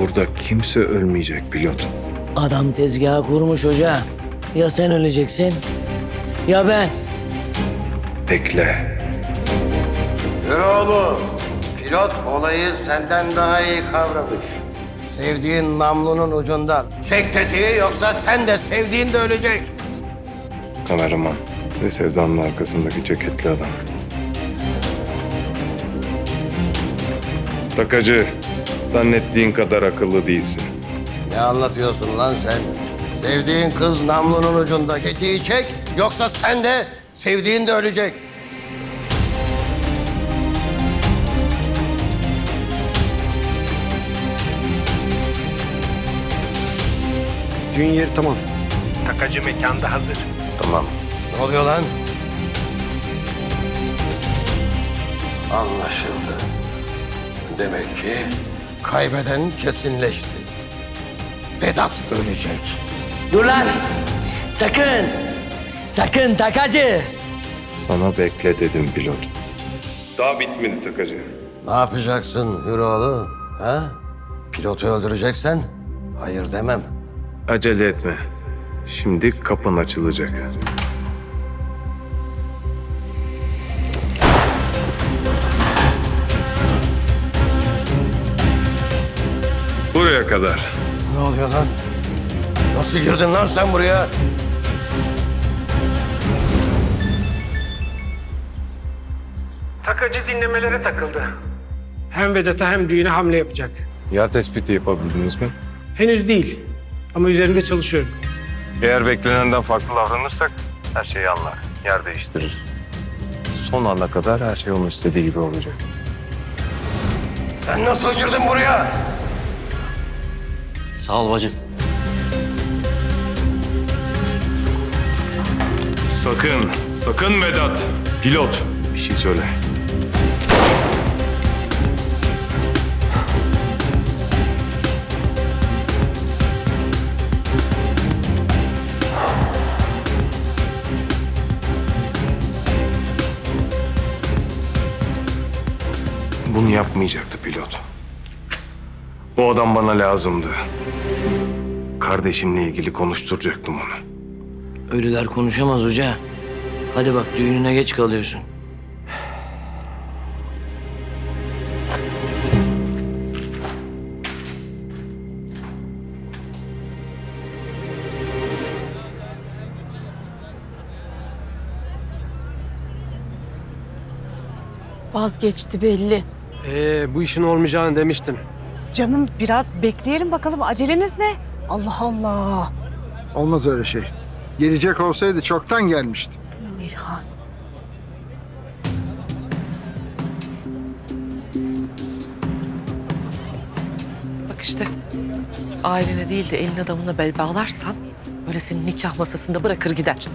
Burada kimse ölmeyecek pilot. Adam tezgahı kurmuş hoca. Ya sen öleceksin ya ben. Bekle. Yürü oğlum. Pilot olayı senden daha iyi kavramış. Sevdiğin namlunun ucundan. Çek tetiği yoksa sen de sevdiğin de ölecek. Kameraman ve Sevda'nın arkasındaki ceketli adam. Takacı, zannettiğin kadar akıllı değilsin. Ne anlatıyorsun lan sen? Sevdiğin kız namlunun ucunda. Tetiği çek yoksa sen de sevdiğin de ölecek. Düğün yeri tamam. Takacı mekanda hazır. Tamam. Ne oluyor lan? Anlaşıldı. Demek ki kaybeden kesinleşti. Vedat ölecek. Dur lan. Sakın. Sakın takacı. Sana bekle dedim pilot. Daha bitmedi takacı. Ne yapacaksın Hüroğlu? Ha? Pilotu öldüreceksen hayır demem. Acele etme. Şimdi kapın açılacak. Buraya kadar. Ne oluyor lan? Nasıl girdin lan sen buraya? Takacı dinlemelere takıldı. Hem Vedat'a hem düğüne hamle yapacak. Yer tespiti yapabildiniz mi? Henüz değil ama üzerinde çalışıyorum. Eğer beklenenden farklı davranırsak her şeyi anlar. Yer değiştirir. Son ana kadar her şey onun istediği gibi olacak. Sen nasıl girdin buraya? Sağ ol bacım. Sakın, sakın Vedat. Pilot. Bir şey söyle. Bunu yapmayacaktı pilot. O adam bana lazımdı. Kardeşimle ilgili konuşturacaktım onu. Ölüler konuşamaz hoca. Hadi bak düğününe geç kalıyorsun. Vazgeçti belli. Ee, bu işin olmayacağını demiştim. Canım biraz bekleyelim bakalım aceleniz ne? Allah Allah. Olmaz öyle şey. Gelecek olsaydı çoktan gelmişti. Mirhan. Bak işte ailene değil de elin adamına bel bağlarsan böyle seni nikah masasında bırakır gider.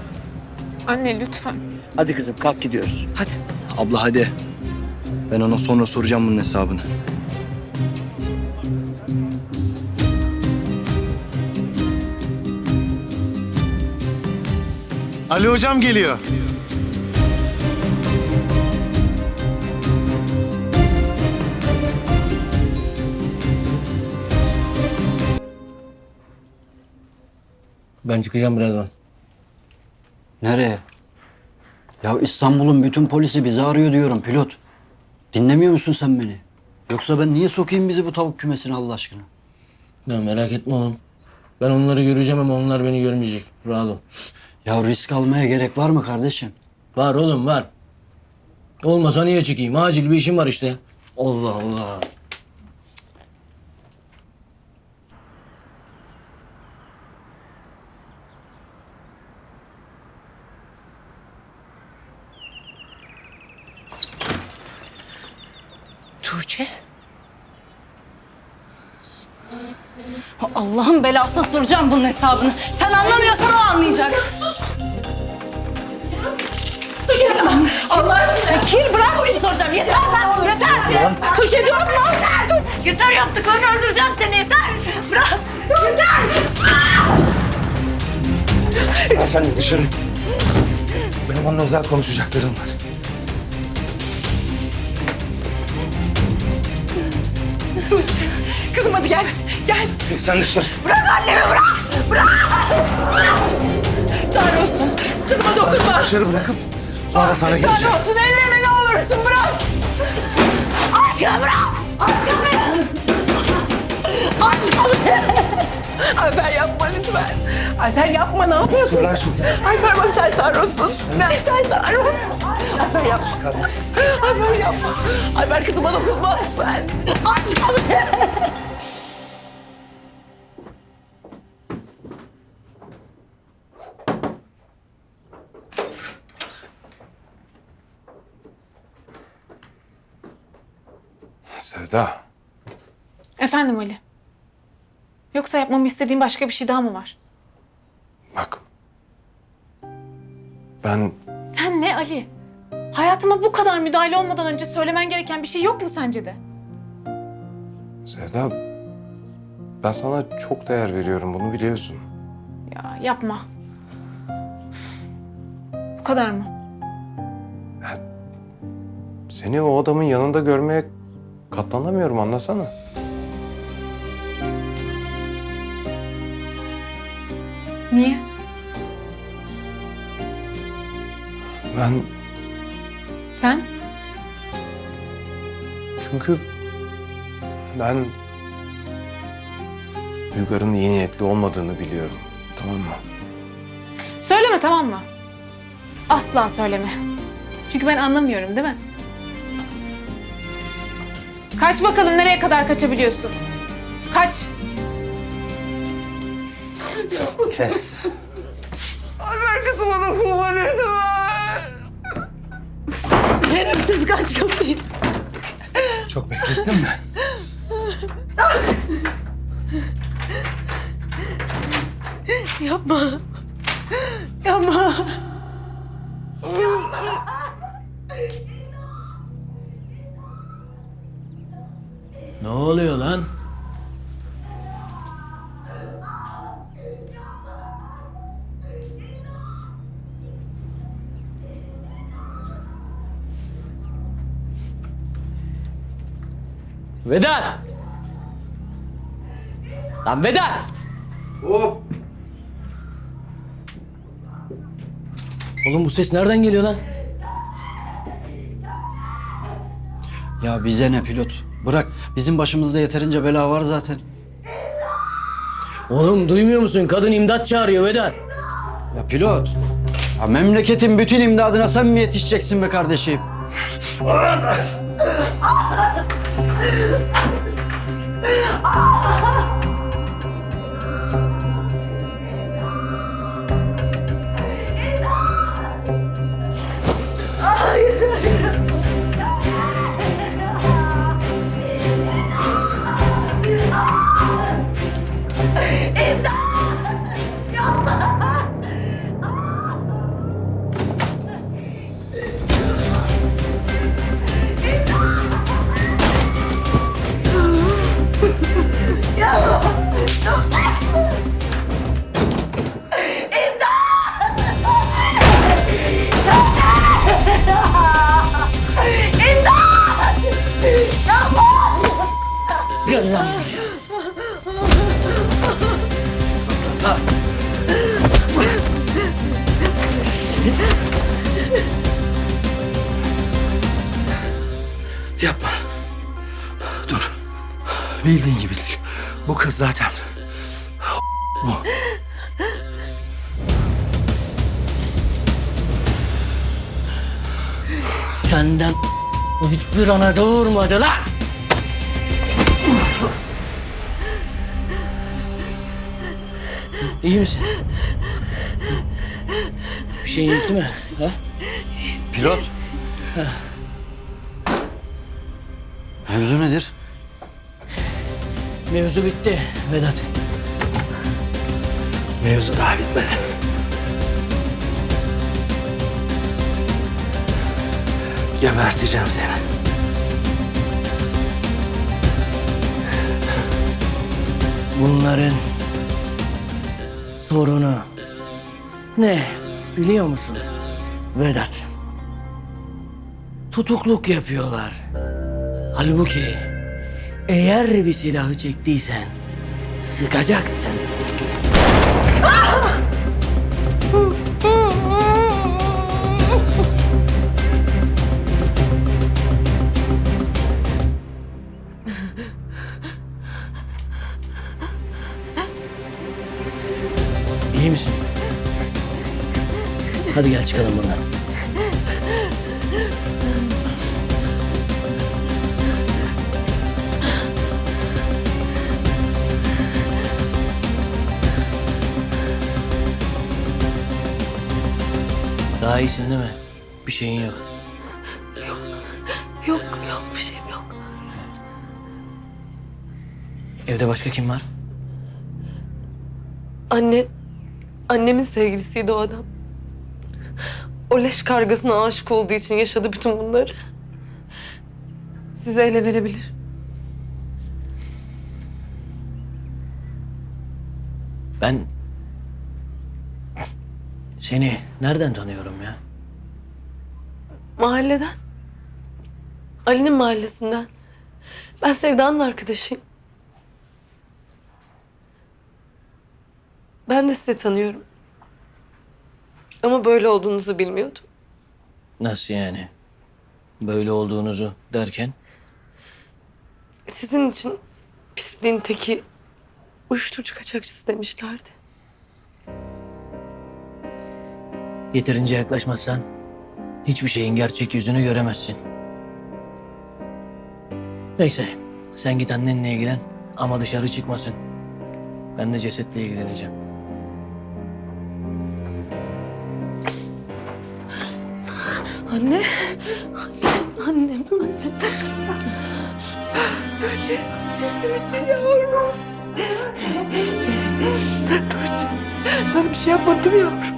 Anne lütfen. Hadi kızım kalk gidiyoruz. Hadi. Abla hadi. Ben ona sonra soracağım bunun hesabını. Ali hocam geliyor. Ben çıkacağım birazdan. Nereye? Ya İstanbul'un bütün polisi bizi arıyor diyorum pilot. Dinlemiyor musun sen beni? Yoksa ben niye sokayım bizi bu tavuk kümesine Allah aşkına? Ya merak etme oğlum. Ben onları göreceğim ama onlar beni görmeyecek. Rahat ol. Ya risk almaya gerek var mı kardeşim? Var oğlum var. Olmasa niye çıkayım? Acil bir işim var işte. Allah Allah. Tuğçe. Allah'ın belasına soracağım bunun hesabını. Sen anlamıyorsan anlayacak. Allah aşkına. Çekil bırak onu soracağım. Yeter lan yeter. Tuş ediyorum mu? Yeter yaptıklarını öldüreceğim seni yeter. Bırak. Yeter. De dışarı. Benim onunla özel konuşacaklarım var. Kızım hadi gel. Gel. Sen dışarı. Bırak annemi bırak. Bırak. Tanrı olsun. Kızıma dokunma. Dışarı bırakıp sonra sana geleceğim. Tanrı olsun elleme ne olursun bırak. Aşkım bırak. Aşkım beni. Aşkım beni. Alper yapma lütfen. Alper yapma ne yapıyorsun? Bırak şunu. Alper bak sen sarhoşsun. Ben sen sarhoşsun. Alper yapma. Alper yapma. Alper kızıma dokunma lütfen. Aşkım beni. Sevda. Efendim Ali. Yoksa yapmamı istediğin başka bir şey daha mı var? Bak. Ben Sen ne Ali? Hayatıma bu kadar müdahale olmadan önce söylemen gereken bir şey yok mu sence de? Sevda ben sana çok değer veriyorum bunu biliyorsun. Ya yapma. Bu kadar mı? Seni o adamın yanında görmeye katlanamıyorum anlasana. Niye? Ben Sen? çünkü ben Uygar'ın iyi niyetli olmadığını biliyorum. Tamam mı? Söyleme tamam mı? Asla söyleme. Çünkü ben anlamıyorum değil mi? Kaç bakalım nereye kadar kaçabiliyorsun? Kaç. Kes. Alper kızıma dokunma lütfen. Şerefsiz kaç kapıyı. Çok beklettin mi? Yapma. Ne oluyor lan? Vedat! Lan Vedat! Oğlum bu ses nereden geliyor lan? Ya bize ne pilot? Bırak bizim başımızda yeterince bela var zaten. Oğlum duymuyor musun? Kadın imdat çağırıyor Vedat. Ya pilot. Ya memleketin bütün imdadına sen mi yetişeceksin be kardeşim? Bildiğin gibi değil. Bu kız zaten. Bu. Senden hiçbir ana doğurmadı lan. İyi misin? Bir şeyin yok değil mi? Ha? Pilot. Mevzu nedir? Mevzu bitti Vedat. Mevzu daha bitmedi. Geberteceğim seni. Bunların sorunu ne biliyor musun Vedat? Tutukluk yapıyorlar. Halbuki Eğer bir silahı çektiysen sıkacaksın. İyi misin? Hadi gel çıkalım buradan. Daha iyisin değil mi? Bir şeyin yok. Yok yok bir şeyim yok. Evde başka kim var? Anne, annemin sevgilisiydi o adam. O leş kargasına aşık olduğu için yaşadı bütün bunları. Size ele verebilir. Ben seni nereden tanıyorum ya? Mahalleden. Ali'nin mahallesinden. Ben Sevda'nın arkadaşıyım. Ben de sizi tanıyorum. Ama böyle olduğunuzu bilmiyordum. Nasıl yani? Böyle olduğunuzu derken? Sizin için pisliğin teki uyuşturucu kaçakçısı demişlerdi. Yeterince yaklaşmazsan hiçbir şeyin gerçek yüzünü göremezsin. Neyse sen git annenle ilgilen ama dışarı çıkmasın. Ben de cesetle ilgileneceğim. Anne. Annem, annem. Tuğçe, Tuğçe yavrum. Tuğçe, sana bir şey yapmadım yavrum.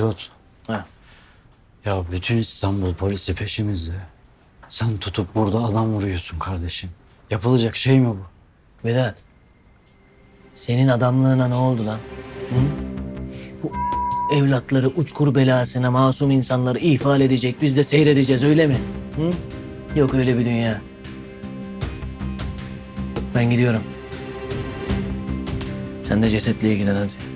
Pilot. Ha. Ya bütün İstanbul polisi peşimizde. Sen tutup burada adam vuruyorsun kardeşim. Yapılacak şey mi bu? Vedat. Senin adamlığına ne oldu lan? Hı? Bu evlatları uçkur belasına masum insanları ifade edecek. Biz de seyredeceğiz öyle mi? Hı? Yok öyle bir dünya. Ben gidiyorum. Sen de cesetle ilgilen hadi.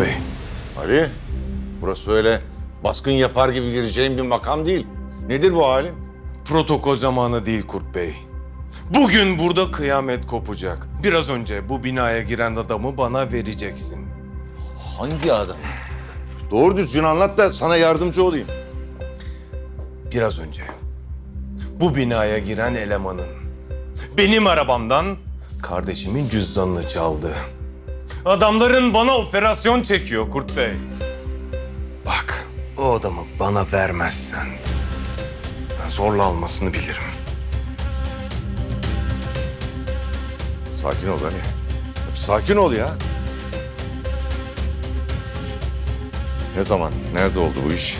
Bey? Ali, burası öyle baskın yapar gibi gireceğin bir makam değil. Nedir bu halin? Protokol zamanı değil Kurt Bey. Bugün burada kıyamet kopacak. Biraz önce bu binaya giren adamı bana vereceksin. Hangi adam? Doğru düzgün anlat da sana yardımcı olayım. Biraz önce bu binaya giren elemanın benim arabamdan kardeşimin cüzdanını çaldı. Adamların bana operasyon çekiyor Kurt Bey. Bak o adamı bana vermezsen ben zorla almasını bilirim. Sakin ol Ali. Sakin ol ya. Ne zaman, nerede oldu bu iş?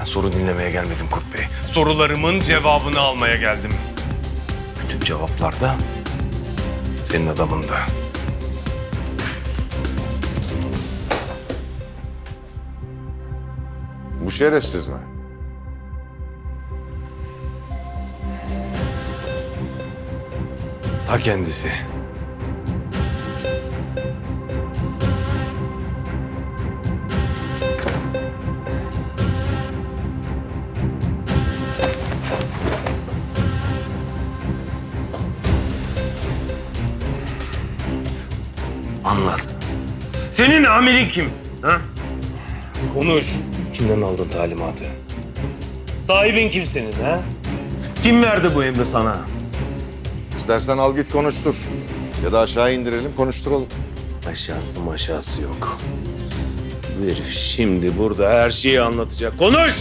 Ben soru dinlemeye gelmedim Kurt Bey. Sorularımın cevabını almaya geldim. Bütün cevaplar da senin adamında. Şerefsiz mi? Ta kendisi. Anlat. Senin amirin kim? Ha? Konuş. Kimden aldın talimatı? Sahibin kim senin ha? Kim verdi bu emri sana? İstersen al git konuştur. Ya da aşağı indirelim konuşturalım. Aşağısı maşası yok. Bu herif şimdi burada her şeyi anlatacak. Konuş!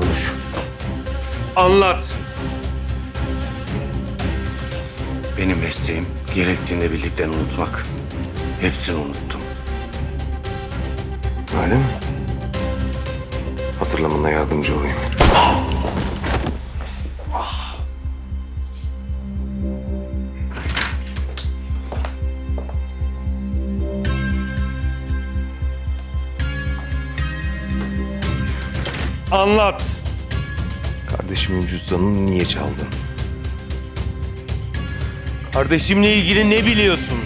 Konuş. Anlat. Gerektiğinde bildiklerini unutmak. Hepsini unuttum. Öyle mi? Hatırlamana yardımcı olayım. Anlat. Kardeşimin cüzdanını niye çaldın? Kardeşimle ilgili ne biliyorsun?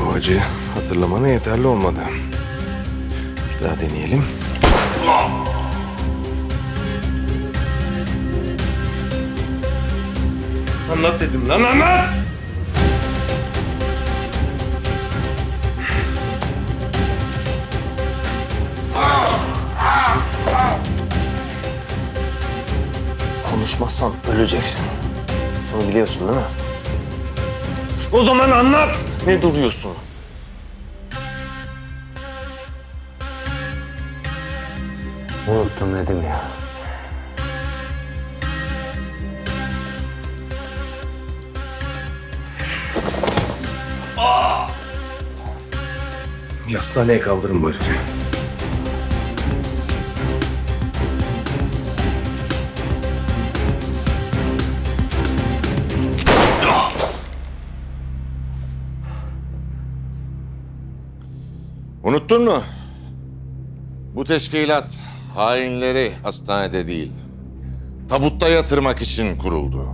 Bu acı hatırlamana yeterli olmadı. Bir daha deneyelim. Anlat dedim lan anlat! Konuşmazsan öleceksin. Bunu biliyorsun değil mi? O zaman anlat! Ne duruyorsun? Unuttum dedim ya. Bir hastaneye kaldırın bu herifi. Unuttun mu? Bu teşkilat hainleri hastanede değil, tabutta yatırmak için kuruldu.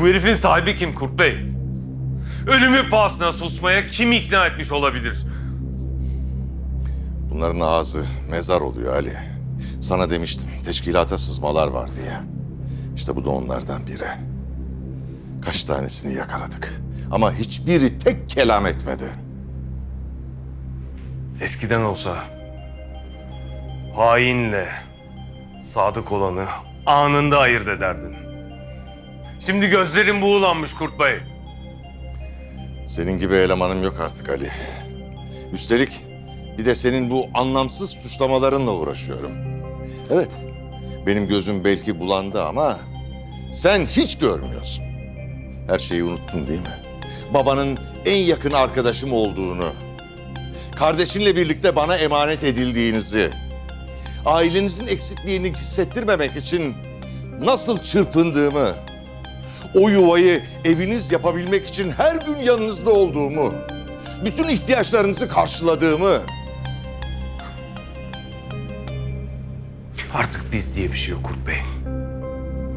Bu herifin sahibi kim Kurt Bey? Ölümü pahasına susmaya kim ikna etmiş olabilir? Bunların ağzı mezar oluyor Ali. Sana demiştim teşkilata sızmalar var diye. İşte bu da onlardan biri. Kaç tanesini yakaladık. Ama hiçbiri tek kelam etmedi. Eskiden olsa hainle sadık olanı anında ayırt ederdin. Şimdi gözlerin buğulanmış Kurt Bey. Senin gibi elemanım yok artık Ali. Üstelik bir de senin bu anlamsız suçlamalarınla uğraşıyorum. Evet, benim gözüm belki bulandı ama sen hiç görmüyorsun. Her şeyi unuttun değil mi? Babanın en yakın arkadaşım olduğunu, kardeşinle birlikte bana emanet edildiğinizi, ailenizin eksikliğini hissettirmemek için nasıl çırpındığımı, o yuvayı eviniz yapabilmek için her gün yanınızda olduğumu, bütün ihtiyaçlarınızı karşıladığımı, Artık biz diye bir şey yok Kurt Bey.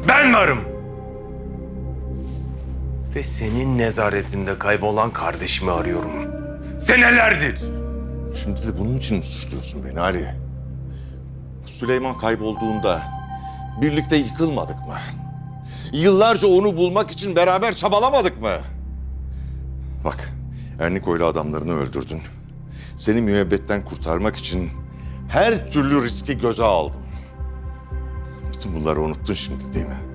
Ben varım. Ve senin nezaretinde kaybolan kardeşimi arıyorum. Senelerdir. Şimdi de bunun için mi suçluyorsun beni Ali? Süleyman kaybolduğunda birlikte yıkılmadık mı? Yıllarca onu bulmak için beraber çabalamadık mı? Bak, Erniko'yla adamlarını öldürdün. Seni müebbetten kurtarmak için her türlü riski göze aldım. Bütün bunları unuttun şimdi değil mi?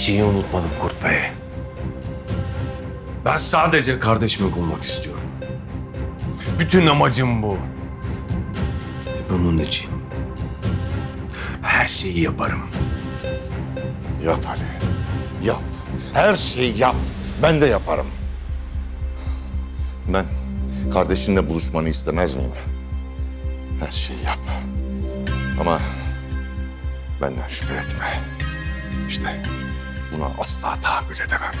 Şeyi unutmadım Kurt Bey. Ben sadece kardeşimi bulmak istiyorum. Bütün amacım bu. Bunun için her şeyi yaparım. Yap Ali. Yap. Her şeyi yap. Ben de yaparım. Ben kardeşinle buluşmanı istemez miyim? Her şeyi yap. Ama benden şüphe etme. İşte buna asla tahammül edemem.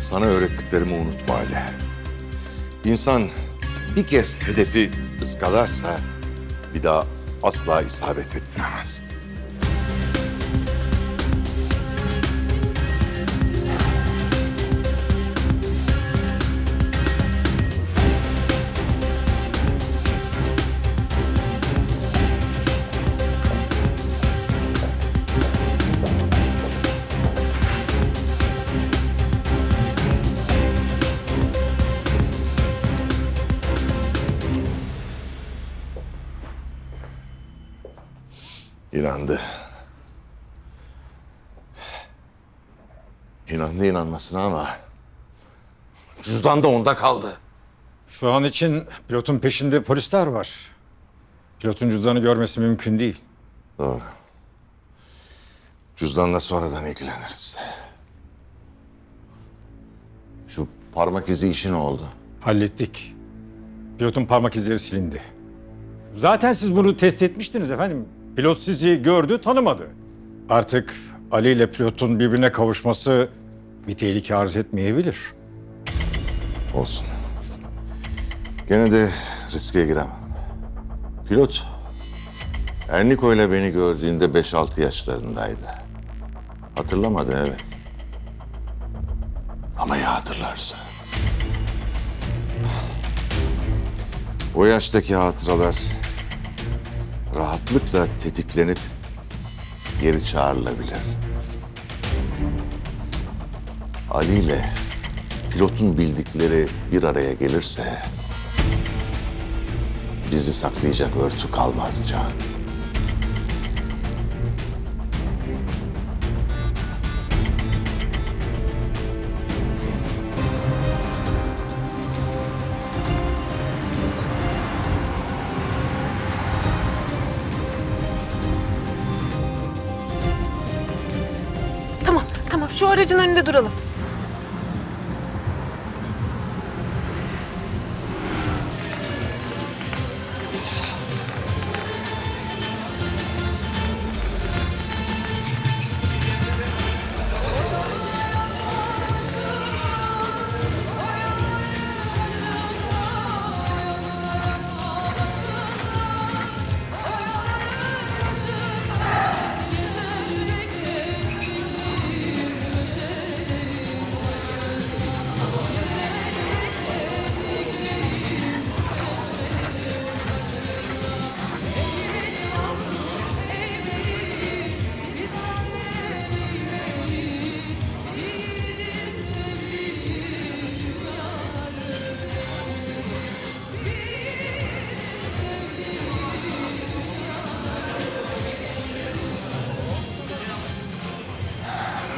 Sana öğrettiklerimi unutma Ali. İnsan bir kez hedefi ıskalarsa bir daha asla isabet ettiremez. İnandı. İnandı inanmasına ama cüzdan da onda kaldı. Şu an için pilotun peşinde polisler var. Pilotun cüzdanı görmesi mümkün değil. Doğru. Cüzdanla sonradan ilgileniriz. Şu parmak izi işi ne oldu? Hallettik. Pilotun parmak izleri silindi. Zaten siz bunu test etmiştiniz efendim. Pilot sizi gördü, tanımadı. Artık Ali ile pilotun birbirine kavuşması bir tehlike arz etmeyebilir. Olsun. Gene de riske giremem. Pilot, Erniko ile beni gördüğünde 5-6 yaşlarındaydı. Hatırlamadı evet. Ama ya hatırlarsa? O yaştaki hatıralar rahatlıkla tetiklenip geri çağrılabilir. Ali ile pilotun bildikleri bir araya gelirse bizi saklayacak örtü kalmaz Can. Aracın önünde duralım.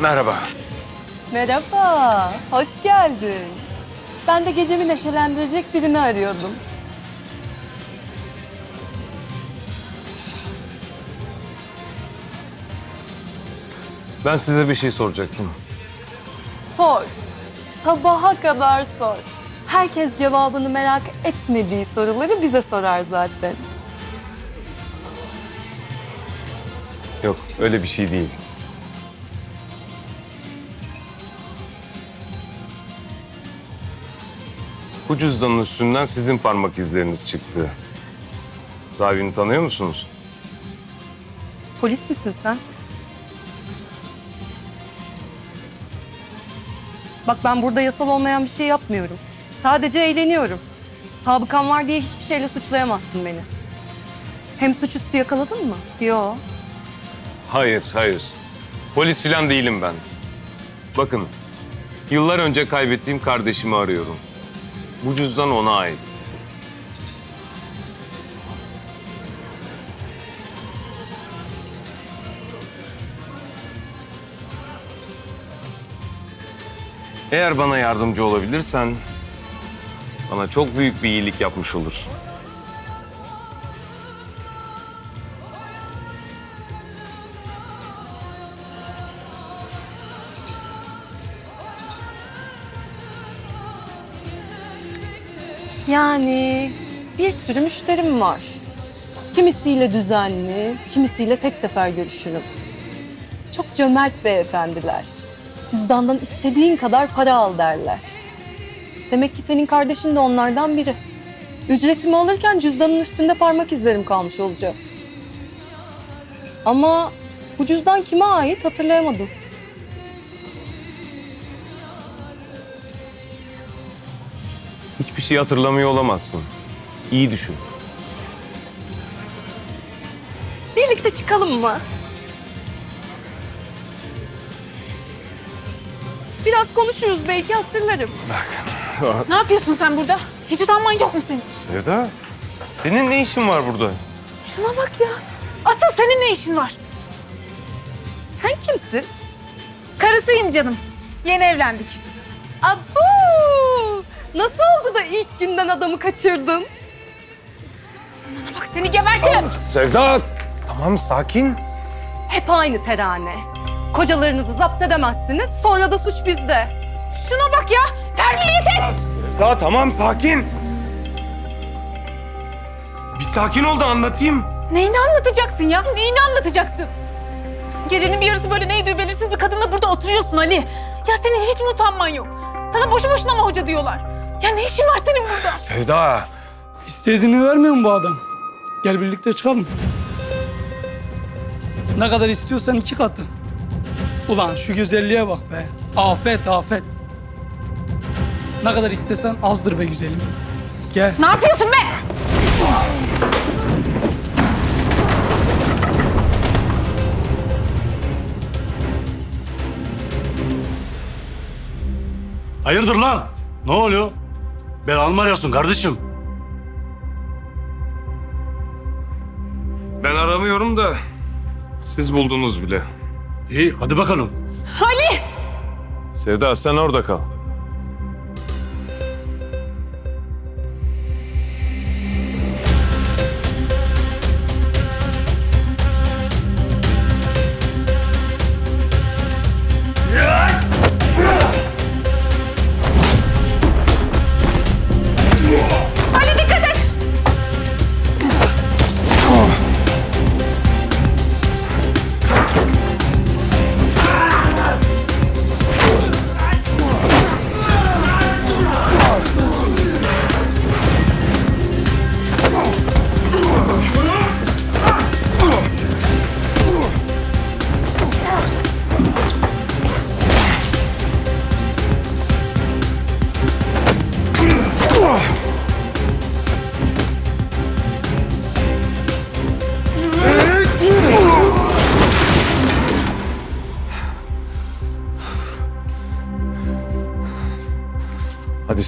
Merhaba. Merhaba, hoş geldin. Ben de gecemi neşelendirecek birini arıyordum. Ben size bir şey soracaktım. Sor. Sabaha kadar sor. Herkes cevabını merak etmediği soruları bize sorar zaten. Yok, öyle bir şey değil. Bu cüzdanın üstünden sizin parmak izleriniz çıktı. Sahibini tanıyor musunuz? Polis misin sen? Bak ben burada yasal olmayan bir şey yapmıyorum. Sadece eğleniyorum. Sabıkan var diye hiçbir şeyle suçlayamazsın beni. Hem suçüstü yakaladın mı? Yo. Hayır, hayır. Polis falan değilim ben. Bakın, yıllar önce kaybettiğim kardeşimi arıyorum. Bu cüzdan ona ait. Eğer bana yardımcı olabilirsen bana çok büyük bir iyilik yapmış olursun. Yani bir sürü müşterim var. Kimisiyle düzenli, kimisiyle tek sefer görüşürüm. Çok cömert beyefendiler. Cüzdandan istediğin kadar para al derler. Demek ki senin kardeşin de onlardan biri. Ücretimi alırken cüzdanın üstünde parmak izlerim kalmış olacak. Ama bu cüzdan kime ait hatırlayamadım. Hiçbir şey hatırlamıyor olamazsın. İyi düşün. Birlikte çıkalım mı? Biraz konuşuruz belki hatırlarım. Ne yapıyorsun sen burada? Hiç utanman yok mu senin? Sevda, senin ne işin var burada? Şuna bak ya. Asıl senin ne işin var? Sen kimsin? Karısıyım canım. Yeni evlendik. Abu! Nasıl oldu da ilk günden adamı kaçırdın? Bana bak seni gebertirim. Sevda! Tamam sakin. Hep aynı terane. Kocalarınızı zapt edemezsiniz, sonra da suç bizde. Şuna bak ya. Terbiyesiz. Sevda tamam sakin. Bir sakin ol da anlatayım. Neyini anlatacaksın ya? Neyini anlatacaksın? Gecenin bir yarısı böyle neydi belirsiz bir kadınla burada oturuyorsun Ali. Ya senin hiç mi utanman yok? Sana boşu boşuna mı hoca diyorlar? Ya ne işin var senin burada? Sevda. İstediğini vermiyor mu bu adam? Gel birlikte çıkalım. Ne kadar istiyorsan iki katı. Ulan şu güzelliğe bak be. Afet afet. Ne kadar istesen azdır be güzelim. Gel. Ne yapıyorsun be? Hayırdır lan? Ne oluyor? Belanı mı arıyorsun kardeşim? Ben aramıyorum da siz buldunuz bile. İyi hadi bakalım. Ali! Sevda sen orada kal.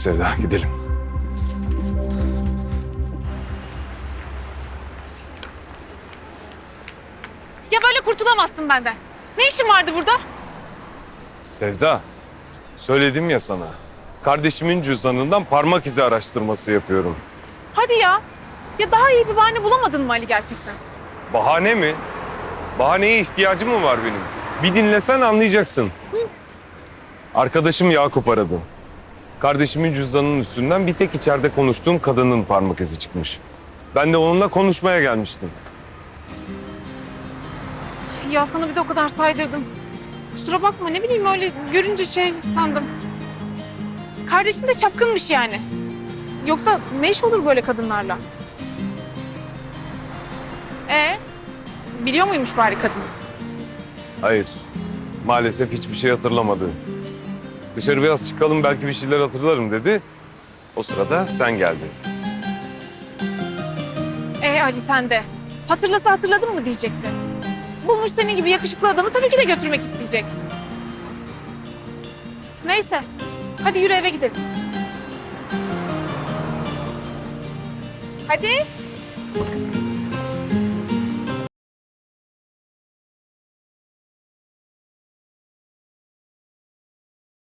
Sevda gidelim. Ya böyle kurtulamazsın benden. Ne işin vardı burada? Sevda. Söyledim ya sana. Kardeşimin cüzdanından parmak izi araştırması yapıyorum. Hadi ya. Ya daha iyi bir bahane bulamadın mı Ali gerçekten? Bahane mi? Bahaneye ihtiyacım mı var benim? Bir dinlesen anlayacaksın. Arkadaşım Yakup aradı. Kardeşimin cüzdanının üstünden bir tek içeride konuştuğum kadının parmak izi çıkmış. Ben de onunla konuşmaya gelmiştim. Ya sana bir de o kadar saydırdım. Kusura bakma ne bileyim öyle görünce şey sandım. Kardeşin de çapkınmış yani. Yoksa ne iş olur böyle kadınlarla? E biliyor muymuş bari kadın? Hayır. Maalesef hiçbir şey hatırlamadı. Dışarı biraz çıkalım belki bir şeyler hatırlarım dedi. O sırada sen geldin. E Ali sen de. Hatırlasa hatırladın mı diyecekti. Bulmuş senin gibi yakışıklı adamı tabii ki de götürmek isteyecek. Neyse. Hadi yürü eve gidelim. Hadi.